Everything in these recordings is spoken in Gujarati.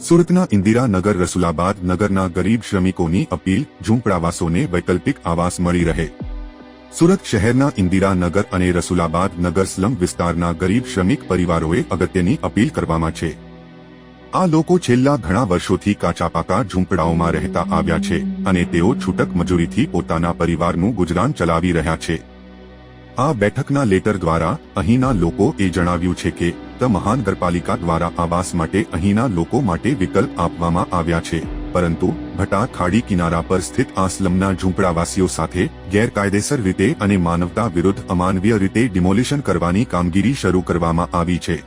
સુરતના ઇન્દિરાનગર રસુલાબાદ નગરના ગરીબ શ્રમિકોની અપીલ, ઝૂંપડાવાસોને વૈકલ્પિક આવાસ મળી રહે. સુરત શહેરના ઇન્દિરાનગર અને રસુલાબાદ નગર સ્લમ વિસ્તારના ગરીબ શ્રમિક પરિવારોએ અગત્યની અપીલ કરવામાં છે. આ લોકો છેલ્લા ઘણા વર્ષોથી કાચા પાકા ઝૂંપડાઓમાં રહેતા આવ્યા છે અને તેઓ છૂટક મજૂરીથી પોતાના પરિવારનું ગુજરાન ચલાવી રહ્યા છે. આ બેઠકના લેટર દ્વારા અહીંના લોકો એ જણાવ્યું છે કે, ત મહાનગરપાલિકા દ્વારા આવાસ માટે અહીંના લોકો માટે વિકલ્પ આપવામાં આવ્યા છે, પરંતુ ભટા ખાડી કિનારા પર સ્થિત આ ઝૂંપડાવાસીઓ સાથે ગેરકાયદેસર રીતે અને માનવતા વિરુદ્ધ અમાનવીય રીતે ડિમોલિશન કરવાની કામગીરી શરૂ કરવામાં આવી છે.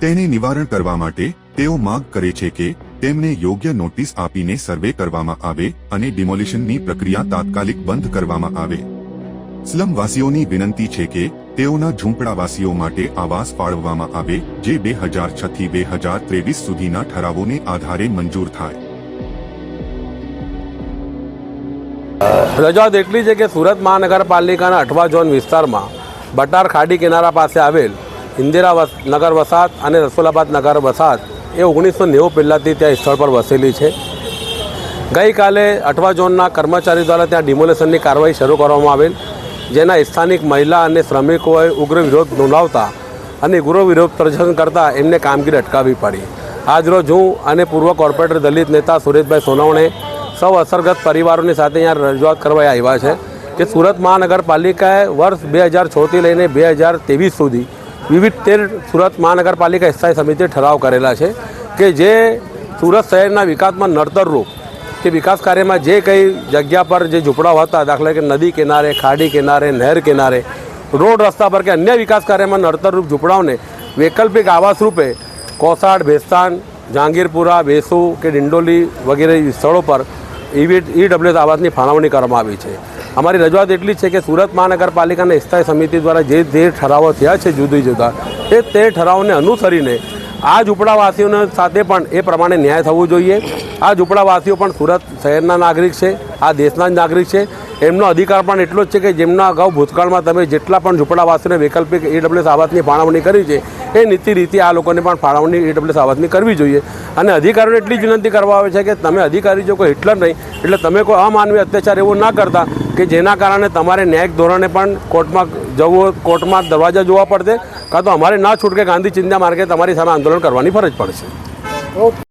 તેને નિવારણ કરવા માટે તેઓ માંગ કરે છે કે, તેમને યોગ્ય નોટિસ આપીને સર્વે કરવામાં આવે અને ડિમોલિશનની પ્રક્રિયા તાત્કાલિક બંધ કરવામાં આવે. સ્લમવાસીઓની વિનંતી છે કે તેઓના ઝૂંપડાવાસીઓ માટે આવાસ ફાળવવામાં આવે, જે બે હજાર છ થી બે હજાર ત્રેવીસ સુધીના ઠરાવોને આધારે મંજૂર થાય. રજૂઆત એટલી છે કે સુરત મહાનગરપાલિકાના અઠવા ઝોન વિસ્તારમાં બટાર ખાડી કિનારા પાસે આવેલ ઇન્દિરા નગર વસાત અને રસોલાબાદ નગર વસાત એ ઓગણીસો નેવું પહેલાંથી ત્યાં સ્થળ પર વસેલી છે. ગઈકાલે અઠવા ઝોનના કર્મચારી દ્વારા ત્યાં ડિમોલેશનની કાર્યવાહી શરૂ કરવામાં આવેલ. જેના સ્થાનિક મહિલા અને શ્રમિકોએ ઉગ્ર વિરોધ નોંધાવતા અને ઉગ્ર વિરોધ પ્રદર્શન કરતાં એમને કામગીરી અટકાવવી પડી. આજરોજ હું અને પૂર્વ કોર્પોરેટર દલિત નેતા સુરેશભાઈ સોનવણે સૌ અસરગ્રસ્ત પરિવારોની સાથે અહીંયા રજૂઆત કરવા આવ્યા છે કે સુરત મહાનગરપાલિકાએ વર્ષ બે હજાર છથી લઈને બે હજાર ત્રેવીસ સુધી વિવિધ તેર સુરત મહાનગરપાલિકા સ્થાયી સમિતિ ઠરાવ કરેલા છે કે જે સુરત શહેરના વિકાસમાં નડતરરૂપ કે વિકાસ કાર્યમાં જે કંઈ જગ્યા પર જે ઝૂંપડાઓ હતા, દાખલા કે નદી કિનારે, ખાડી કિનારે, નહેર કિનારે, રોડ રસ્તા પર કે અન્ય વિકાસ કાર્યમાં નડતરરૂપ ઝૂંપડાઓને વૈકલ્પિક આવાસ રૂપે કોસાડ, ભેસ્તાન, જહાંગીરપુરા, વેસુ કે ડિંડોલી વગેરે સ્થળો પર ઈવી ઈડબ્લ્યુએસ આવાસની ફાળવણી કરવામાં આવી છે. અમારી રજૂઆત એટલી છે કે સુરત મહાનગરપાલિકાના સ્થાયી સમિતિ દ્વારા જે જે ઠરાવો થયા છે જુદી જુદા, એ તે ઠરાવોને અનુસરીને આ ઝૂંપડાવાસીઓને સાથે પણ એ પ્રમાણે ન્યાય થવો જોઈએ. આ ઝૂંપડાવાસીઓ પણ સુરત શહેરના નાગરિક છે, આ દેશના જ નાગરિક છે. એમનો અધિકાર પણ એટલો જ છે કે જેમના અગાઉ ભૂતકાળમાં તમે જેટલા પણ ઝૂંપડાવાસીઓને વૈકલ્પિક ઈડબ્લ્યુએસ આવાસની ફાળવણી કરી છે, એ નીતિ રીતિ આ લોકોને પણ ફાળવણી ઈડબ્લ્યુએસ આવાસની કરવી જોઈએ. અને અધિકારીઓને એટલી વિનંતી કરવા આવે છે કે તમે અધિકારી જો કોઈ હિટલર નહીં, એટલે તમે કોઈ અમાનવી અત્યાચાર એવો ના કરતા કે જેના કારણે તમારે ન્યાયિક ધોરણે પણ કોર્ટમાં જવું કોર્ટમાં દરવાજા જોવા પડશે, કાં તો અમારે ના છૂટકે ગાંધી ચિંતા માર્ગે તમારી સામે આંદોલન કરવાની ફરજ પડશે.